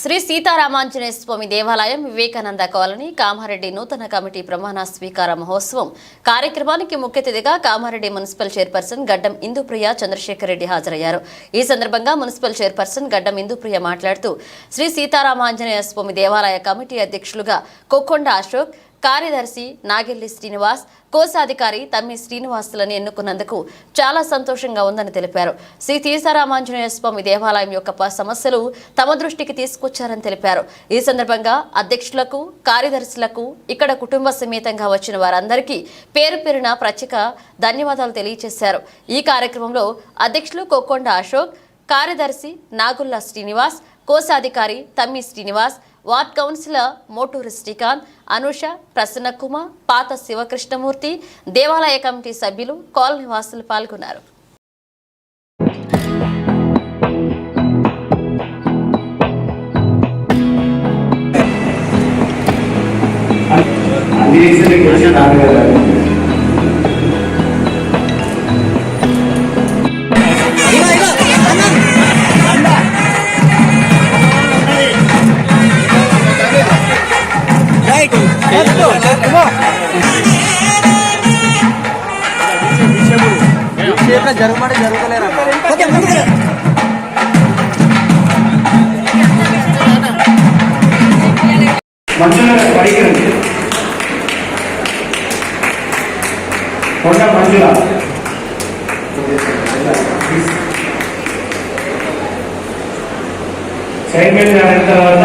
శ్రీ సీతారామాంజనేయ స్వామి దేవాలయం వివేకానంద కాలనీ కామారెడ్డి నూతన కమిటీ ప్రమాణ స్వీకార మహోత్సవం. కార్యక్రమానికి ముఖ్య అతిథిగా కామారెడ్డి మున్సిపల్ చైర్పర్సన్ గడ్డం ఇందుప్రియ చంద్రశేఖర్ రెడ్డి హాజరయ్యారు. ఈ సందర్భంగా మున్సిపల్ చైర్పర్సన్ గడ్డం ఇందుప్రియ మాట్లాడుతూ శ్రీ సీతారామాంజనేయ స్వామి దేవాలయ కమిటీ అధ్యక్షులుగా కొక్కొండ అశోక్ కార్యదర్శి నాగెల్లి శ్రీనివాస్ కోశాధికారి తమ్మి శ్రీనివాసులను ఎన్నుకున్నందుకు చాలా సంతోషంగా ఉందని తెలిపారు. శ్రీ తీసారామాంజనేయ స్వామి దేవాలయం యొక్క ప- సమస్యలు తమ దృష్టికి తీసుకొచ్చారని తెలిపారు. ఈ సందర్భంగా అధ్యక్షులకు కార్యదర్శులకు ఇక్కడ కుటుంబ సమేతంగా వచ్చిన వారందరికీ పేరు పేరున ప్రత్యేక ధన్యవాదాలు తెలియజేశారు ఈ కార్యక్రమంలో అధ్యక్షులు కొక్కొండ అశోక్ కార్యదర్శి నాగుల్లా శ్రీనివాస్ కోశాధికారి తమ్మి శ్రీనివాస్ వార్డ్ కౌన్సిలర్ మోటూరు శ్రీకాంత్ అనుష ప్రసన్న కుమార్ పాత శివకృష్ణమూర్తి దేవాలయ కమిటీ సభ్యులు కాలనీ వాసులు పాల్గొన్నారు. అన్ని రీసెంట్ జరగమంటే జరుగుతలేరా ఓకే ముందుకు మంజుల పైకి రండి కొండ మంజుల తర్వాత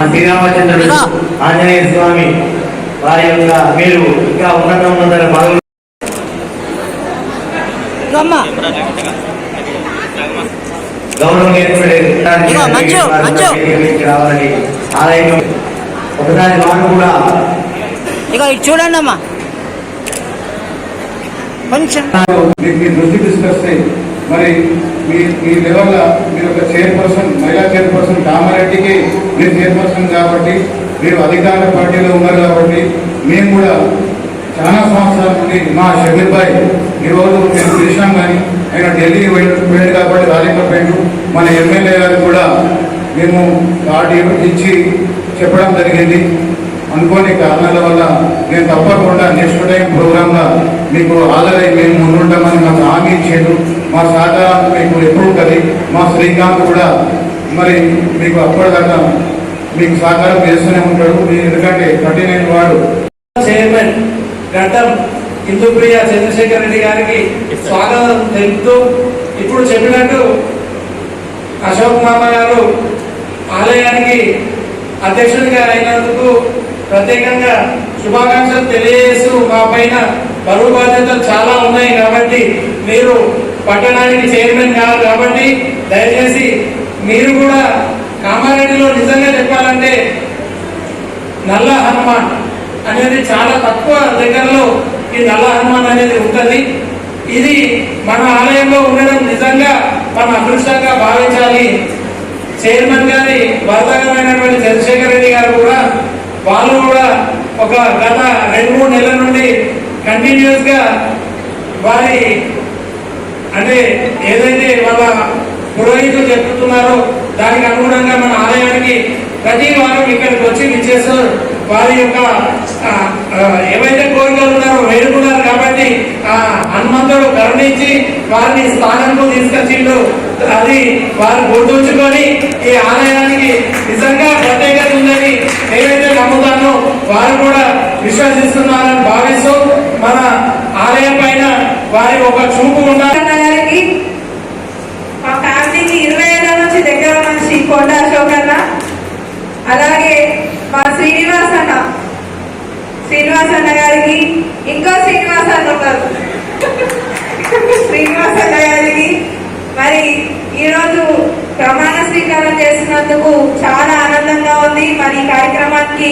శ్రీరామచంద్రుడు ఆంజనేయ స్వామి వారి యొక్క మీరు ఇంకా ఉన్నత పదవులు. రావాలని ఆలయం ఒకసారి వారు కూడా ఇక చూడండి అమ్మా కొంచెం దృష్టి తీసుకొస్తే మరి మీ మీ లెవెల్ మీరు ఒక చైర్పర్సన్ మహిళా చైర్పర్సన్ కామారెడ్డికి మీరు చైర్పర్సన్ కాబట్టి మీరు అధికార పార్టీలో ఉన్నారు కాబట్టి మేము కూడా చాలా సంవత్సరాల నుండి మా షబీర్ భాయ్ ఈరోజు మేము పిలిచినాం కానీ ఆయన ఢిల్లీ వెళ్ళాడు కాబట్టి రాలేకపోయాడు మన ఎమ్మెల్యే గారు కూడా మేము కార్డు ఇచ్చి చెప్పడం జరిగింది. అనుకోని కారణాల వల్ల నేను తప్పకుండా నెక్స్ట్ టైం ప్రోగ్రామ్గా మీకు హాజరై మేము ముందుంటామని మాకు హామీ ఇచ్చాడు మా సహకారం మీకు ఎప్పుడు ఉంటుంది? మా శ్రీకాంత్ కూడా మరి మీకు అప్పటిదాకా మీకు సహకారం చేస్తూనే ఉంటాడు. మీరు ఎందుకంటే కఠినైన వాడు. చైర్మన్ గడ్డం ఇందుప్రియ చంద్రశేఖర్ రెడ్డి గారికి స్వాగతం తెలుపుతూ ఇప్పుడు చెప్పినట్టు అశోక్ మామ గారు ఆలయానికి అధ్యక్షుడిగా అయినందుకు ప్రత్యేకంగా శుభాకాంక్షలు తెలియజేస్తూ మా పైన బరువు బాధ్యతలు చాలా ఉన్నాయి కాబట్టి మీరు పట్టణానికి చైర్మన్ కాదు కాబట్టి దయచేసి మీరు కూడా కామారెడ్డిలో నిజంగా చెప్పాలంటే నల్ల హనుమాన్ అనేది చాలా తక్కువ దగ్గరలో ఈ నల్ల హనుమాన్ అనేది ఉంటుంది. ఇది మన ఆలయంలో ఉండడం నిజంగా మన అదృష్టంగా భావించాలి. చైర్మన్ గారి వరదగమైనటువంటి చంద్రశేఖర్ రెడ్డి గారు కూడా వాళ్ళు కూడా ఒక గత రెండు మూడు నెలల నుండి కంటిన్యూస్గా వారి అంటే ఏదైతే వాళ్ళ పురోహితులు చెప్తున్నారో దానికి అనుగుణంగా మన ఆలయానికి ప్రతి వారం ఇక్కడికి వచ్చి విచ్చేస్తారు. వారి యొక్క ఏవైతే కోరికలు ఉన్నారో వేడుకున్నారు కాబట్టి ఆ హనుమంతుడు కరుణించి వారిని స్థానంకు తీసుకొచ్చిండు. అది వారు గుర్తుంచుకొని ఈ ఆలయానికి నిజంగా ప్రత్యేకత ఉందని ఏవైతే నమ్ముతానో. వారు కూడా విశ్వసిస్తున్నారని భావిస్తూ మన ఆలయం పైన వారి ఒక చూపు ఉండాలి. మా ఫ్యామిలీకి ఇరవై ఏళ్ళ నుంచి దగ్గర మనిషి కొండ అశోక్ అన్న. అలాగే మా శ్రీనివాస్ అన్న. గారికి ఇంకో శ్రీనివాస్ అన్న ఉన్నారు. శ్రీనివాస్ అన్న గారికి మరి ఈరోజు ప్రమాణ స్వీకారం చేసినందుకు చాలా ఆనందంగా ఉంది. మరి ఈ కార్యక్రమానికి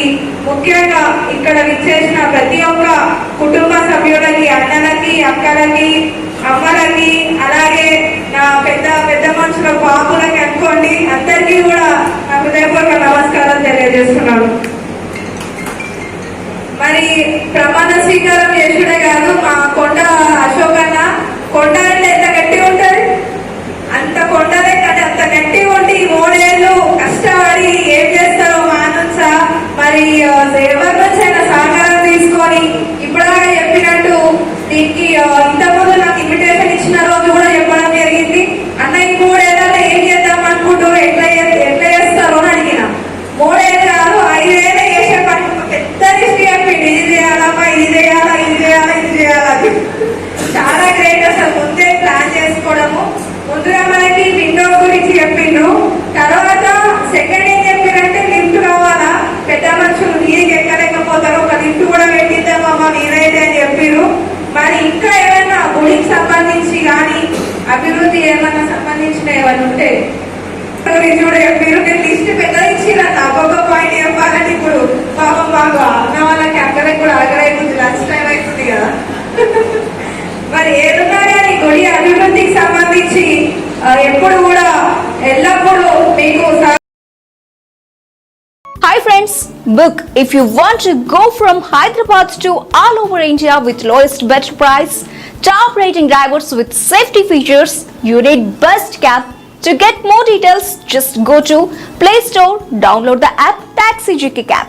ముఖ్యంగా ఇక్కడ విచ్చేసిన ప్రతి ఒక్క కుటుంబ సభ్యులకి అన్నలకి అక్కలకి అమ్మలకి అలాగే నా పెద్ద పెద్ద మనుషుల పాపులకి అనుకోండి అందరికీ కూడా నా హృదయపూర్వక నమస్కారం తెలియజేస్తున్నాను. మరి ప్రమాణ స్వీకారం చేసుడే కాదు మా కొండ అశోక్ అన్న కొండ అంటే ఎంత గట్టి ఉంటుంది? అంత కొండలే కానీ అంత గట్టి ఉండి ఈ మూడేళ్ళు కష్టపడి ఏం చేస్తారో మానస మరి ఎవరి నుంచి అయినా సహకారం తీసుకొని ఇప్పటిదాకా చెప్పినట్టు దీనికి ఆ, ఇంతకుముందు నాకు ఇన్విటేషన్ ఇచ్చిన రోజు కూడా చెప్పడం జరిగింది అన్న ఈ మూడేళ్ళలో ఏం చేద్దాం అనుకుంటూ ఎట్లా చే- ఎట్లా చేస్తారో అని అడిగిన మూడేళ్ళు కాదు ఐదేళ్ళు చేసే పని ఒక పెద్ద లిస్ట్ చెప్పింది ఇది చేయాలమ్మా ఇది చేయాలా ఇది చేయాలా ఇది చేయాలా అది చాలా గ్రేట్ అసలు ముందే ప్లాన్ చేసుకోవడము ముందుగా మనకి విండో గురించి చెప్పిండ్రు తర్వాత సెకండ్ ఏం చెప్పారంటే లిఫ్ట్ కావాలా పెద్ద మనుషులు నీరికి ఎక్కలేకపోతారు ఒక లిఫ్ట్ కూడా పెట్టిద్దామమ్మా మీరైతే అని చెప్పిర్రు మరి ఇంకా ఏమైనా గుడికి సంబంధించి కానీ ఏమన్నా సంబంధించిన ఏమైనా ఉంటే గురించి కూడా నేను లిస్ట్ పెద్దగా ఇచ్చిరన్న ఒక్కొక్క పాయింట్ చెప్పాలని ఇప్పుడు పాపం మాకు అన్న వాళ్ళకి అక్కడే కూడా ఆగరైపోతుంది లంచ్ టైం అవుతుంది కదా. మరి ఏదున్నా కానీ గుడి అభివృద్ధికి సంబంధించి ఎప్పుడు కూడా ఎల్లప్పుడూ మీకు సహ- Hi friends, book if you want to go from Hyderabad to all over India with lowest better price, top rating drivers with safety features, you need Best cap. To get more details, just go to Play Store, download the app Taxi GK Cab.